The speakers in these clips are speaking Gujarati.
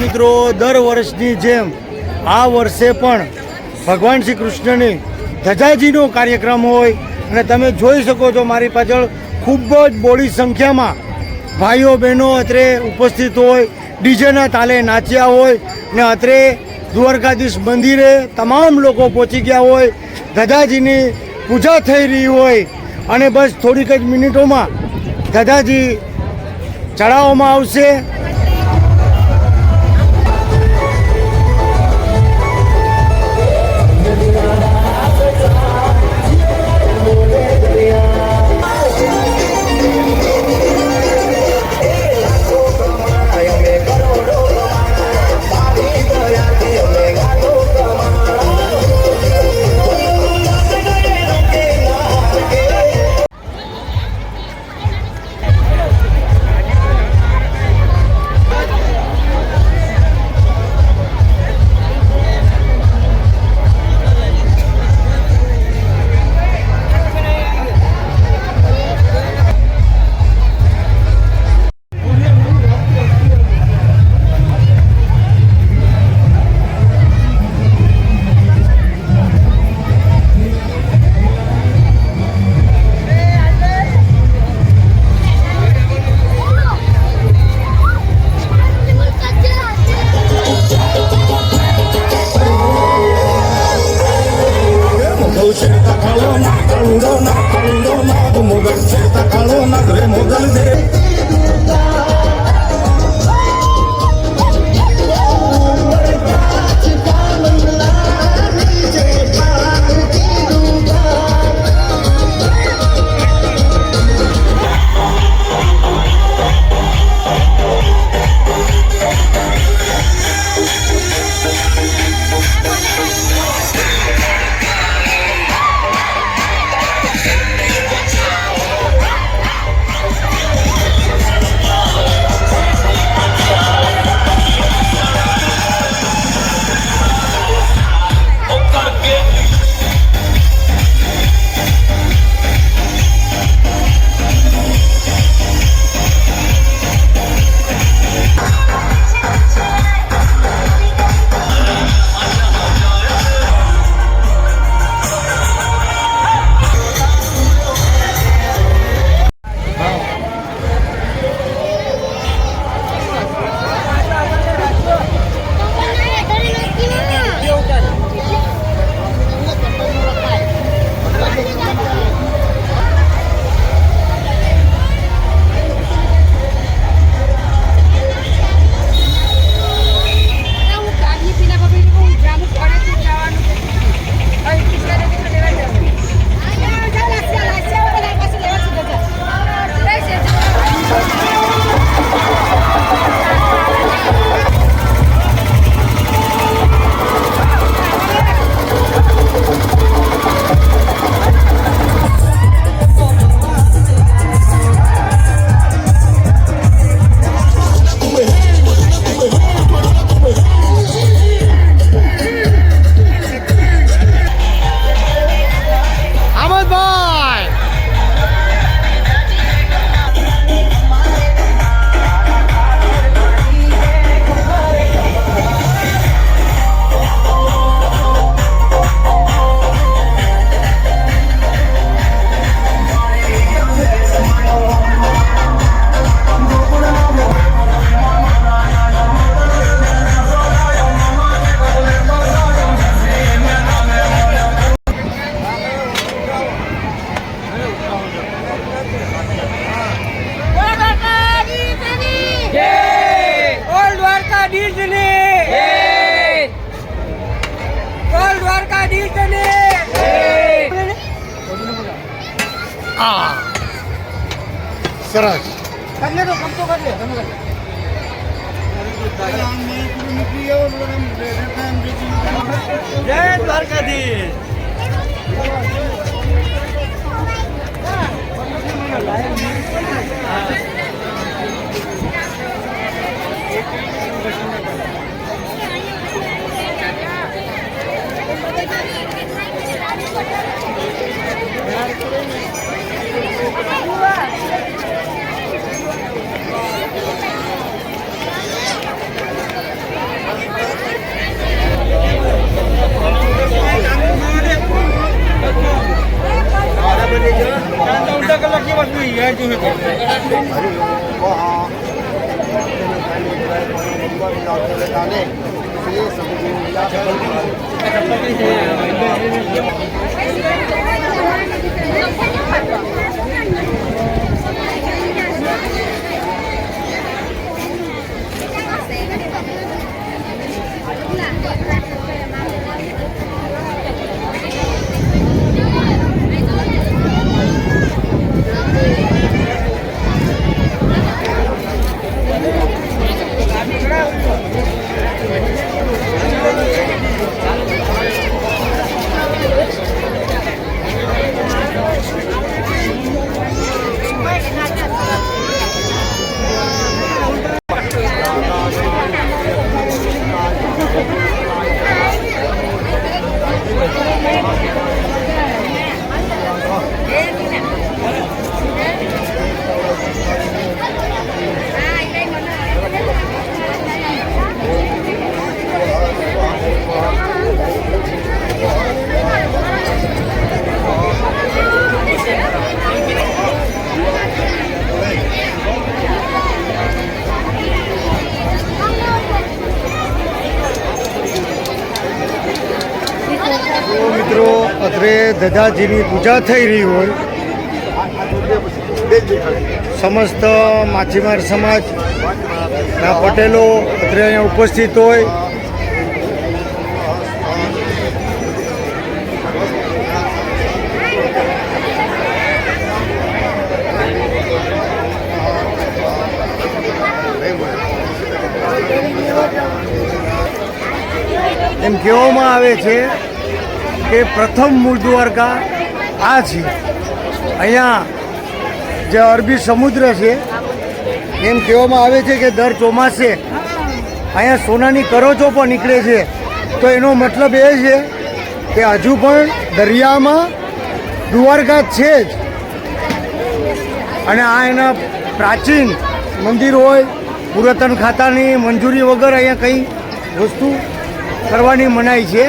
મિત્રો, દર વર્ષની જેમ આ વર્ષે પણ ભગવાન શ્રી કૃષ્ણની ધજાજીનો કાર્યક્રમ હોય અને તમે જોઈ શકો છો મારી પાછળ ખૂબ જ બોડી સંખ્યામાં ભાઈઓ બહેનો અત્રે ઉપસ્થિત હોય, ડીજેના તાલે નાચ્યા હોય ને અત્રે દ્વારકાધીશ મંદિરે તમામ લોકો પહોંચી ગયા હોય, ધજાજીની પૂજા થઈ રહી હોય અને બસ થોડીક જ મિનિટોમાં ધજાજી ચડાવવામાં આવશે. સરાજ જય દ્વારકાધીશ. હા હરિયો મહા કાલે શ્રી સમજી અત્રે પૂજા થઈ રહી હોય, સમસ્ત માછીમાર સમાજ ના પટેલો અત્રે અહીંયા ઉપસ્થિત હોય. એમ કહેવામાં આવે છે કે પ્રથમ મૂળ દ્વારકા આ છે. અહીંયા જે અરબી સમુદ્ર છે, એમ કહેવામાં આવે છે કે દર ચોમાસે અહીંયા સોનાની કરોચો પણ નીકળે છે. તો એનો મતલબ એ છે કે હજુ પણ દરિયામાં દ્વારકા છે જ. અને આ એના પ્રાચીન મંદિર હોય, પુરાતન ખાતાની મંજૂરી વગર અહીંયા કંઈ વસ્તુ કરવાની મનાઈ છે.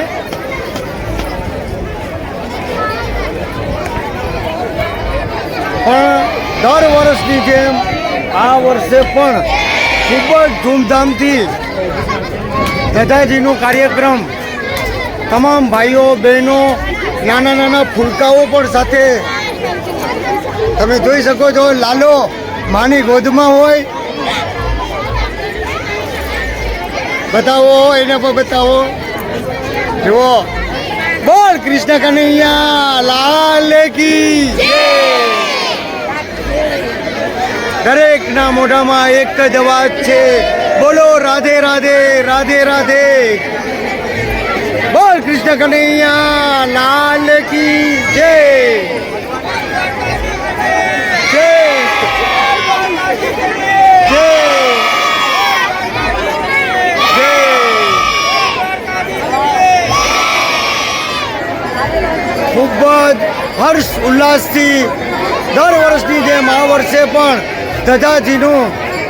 પણ દર વર્ષની જેમ આ વર્ષે પણ ખૂબ જ ધૂમધામથી દાદાજીનો કાર્યક્રમ, તમામ ભાઈઓ, બહેનો, નાના નાના ફૂલકાઓ પણ સાથે તમે જોઈ શકો છો, લાલો માની ગોદમાં હોય. બતાવો, એને પણ બતાવો. જુઓ. બોલ કૃષ્ણ કનૈયા, લાલ કી. દરેકના મોઢામાં એક જ અવાજ છે. બોલો રાધે રાધે રાધે રાધે. બોલ કૃષ્ણ કનૈયા, લાલ કી જય. ખૂબ જ હર્ષ ઉલ્લાસથી દર વર્ષની જેમ આ વર્ષે પણ ધજાજીનો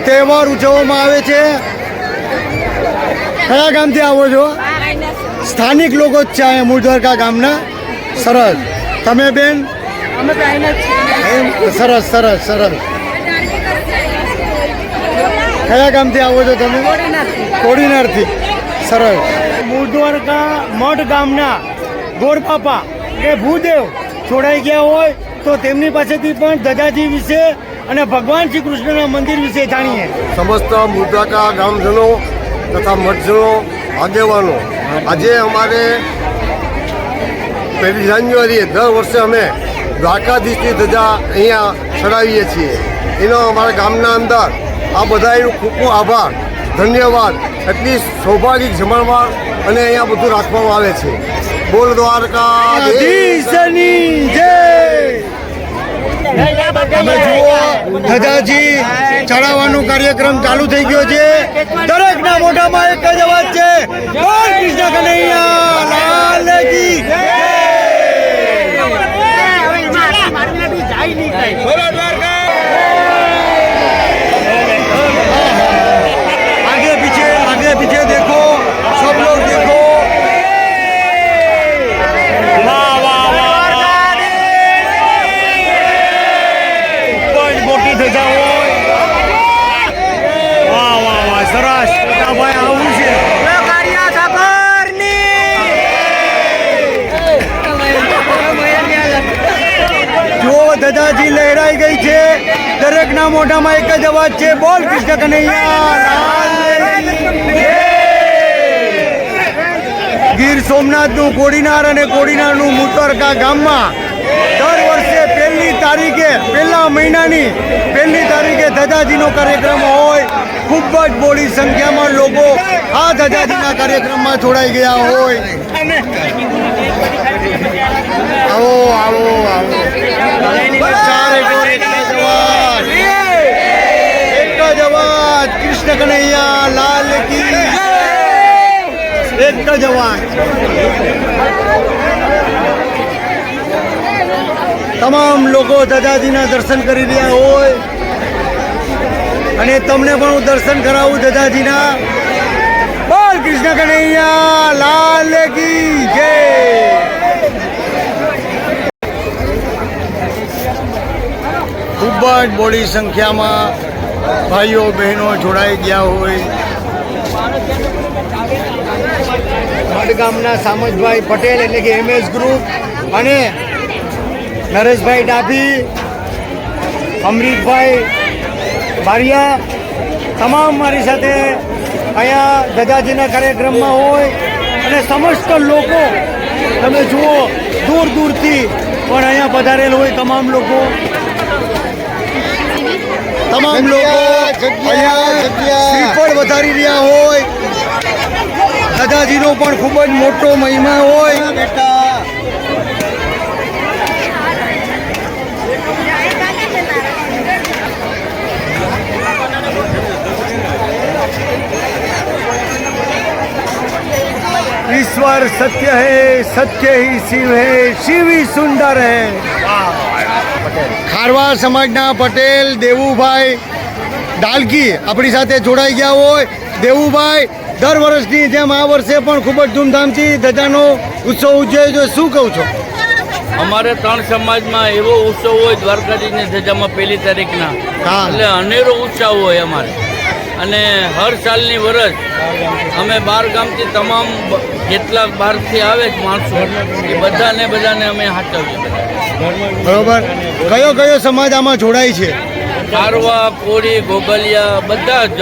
તહેવાર ઉજવવામાં આવે છે. કયા ગામથી આવો છો? સ્થાનિક લોકો જ છે અહીંયા મૂળદ્વારકા ગામના. સરસ. તમે બેન? સરસ સરસ સરસ. કયા ગામથી આવો છો તમે? કોડીનારથી. સરસ. મૂળ મઢ ગામના ગોરપાપા કે ભૂદેવ છોડાઈ ગયા હોય. તો તેમની પાસેથી પણ ધજાજી વિશે અને ભગવાન શ્રી કૃષ્ણના મંદિર વિશે જાણીએ. સમસ્ત મુદ્રાકા ગામજનો તથા મઠજનો આગેવાનો. આજે અમારે પહેલી જાન્યુઆરીએ દર વર્ષે અમે દ્વારકાધીશની ધજા અહીંયા ચડાવીએ છીએ. એનો અમારા ગામના અંદર આ બધાનો ખૂબ ખૂબ આભાર ધન્યવાદ. એટલી સૌભાગિક જમણવાર અને અહીંયા બધું રાખવામાં આવે છે. બોલ દ્વારકા જય! તમે જુઓ ધજાજી ચડાવવાનો કાર્યક્રમ ચાલુ થઈ ગયો છે. દરેકના મોઢામાં એક જ અવાજ છે. કૃષ્ણ લાલ કનૈયા. ગીર સોમનાથનું કોડીનાર અને કોડીનારનું મુતરકા ગામમાં દર વર્ષે પહેલી તારીખે, પહેલા મહિનાની પહેલી તારીખે ધજાજીનો કાર્યક્રમ હોય. ખૂબ જ બોડી સંખ્યામાં લોકો આ ધજાજીના કાર્યક્રમમાં જોડાઈ ગયા હોય. આવો આવો આવો. ચારે કોર એક જ અવાજ. એક જ અવાજ કૃષ્ણ કનૈયા લાલ કી એક જવાન. તમામ લોકો દાદાજીના દર્શન કરી રહ્યા હોય અને તમને પણ હું દર્શન કરાવું દાદાજીના. બોલ કૃષ્ણ કનૈયા, લાલ કી જય! ખૂબ જ બોડી સંખ્યામાં ભાઈઓ, બહેનો જોડાઈ ગયા હોય. મડગામના સામજભાઈ પટેલ એટલે કે એમએસ ગ્રુપ અને નરેશભાઈ ડાભી અમરીતભાઈ બારિયા તમામ મારી સાથે અહીંયા ગજાજીના કાર્યક્રમમાં હોય અને સમસ્ત લોકો, તમે જુઓ, દૂર દૂરથી પણ અહીંયા પધારેલ હોય તમામ લોકો. તમામ લોકો શ્રીફળ વધારી રહ્યા હોય. દાદાજીનો પણ ખૂબ જ મોટો મહિમા હોય. ઈશ્વર સત્ય सत्य સત્ય હિ શિવ शिव है સુંદર હૈ. सुंदर ખારવા સમાજના પટેલ દેવુભાઈ ડાલકી આપણી સાથે જોડાઈ ગયા હોય. દેવુભાઈ દર વર્ષની જેમ આ વર્ષે પણ ખૂબ જ ધૂમધામથી ધજાનો ઉત્સવ ઉજવે છે. શું કહું છો? અમારે ત્રણ સમાજમાં એવો ઉત્સવ હોય દ્વારકાધીશની ધજામાં પહેલી તારીખના. હા. એટલે અનેરો ઉત્સવ હોય અમારે. અને હર સાલની વરસ અમે બાર ગામથી તમામ જેટલા બહારથી આવે છે માણસો એ બધાને બધાને અમે હાચવીએ બરોબર. કયો કયો સમાજ આમાં જોડાય છે? કારવા કોળી ગોગલિયા બધા જ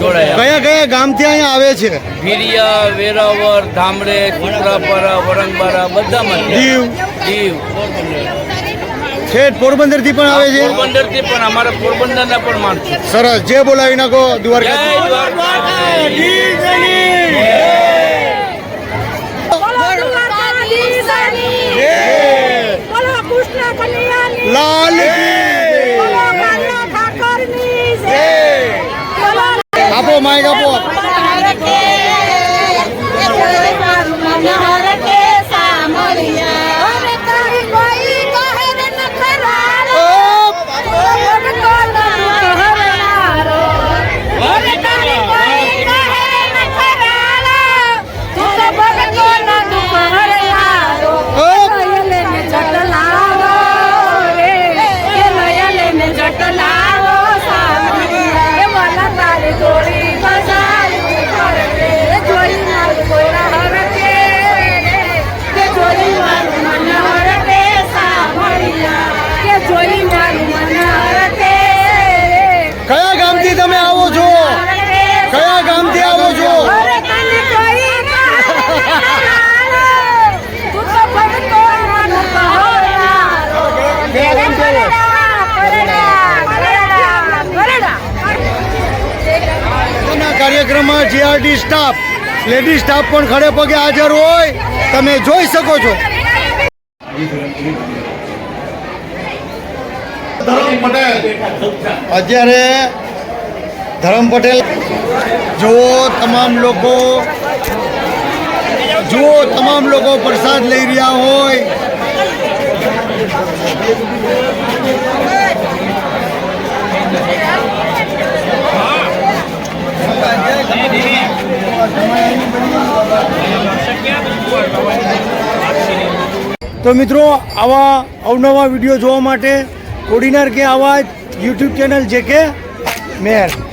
જોડાયા. કયા કયા ગામથી અહીંયા આવે છે? ભીરિયા વેરાવર ધામડે ચિત્રાપરા વરંગબારા બધામાં દીવ. દીવ. ઠેઠ પોરબંદરથી પણ આવે છે? પોરબંદરથી પણ અમારા પોરબંદરના પણ માણસો સરસ જે બોલાવી નાખો જય દ્વારકા દ્વારકાધીશ. કાર્યક્રમમાં જીઆરડી સ્ટાફ લેડી સ્ટાફ પણ ખડે પગે હાજર હોય તમે જોઈ શકો છો. અત્યારે ધરમ પટેલ જુઓ તમામ લોકો જુઓ તમામ લોકો પ્રસાદ લઈ રહ્યા હોય. તો મિત્રો, આવા અવનવા વીડિયો જોવા માટે કોડીનાર કે આવા યુટ્યુબ ચેનલ જે કે મેર.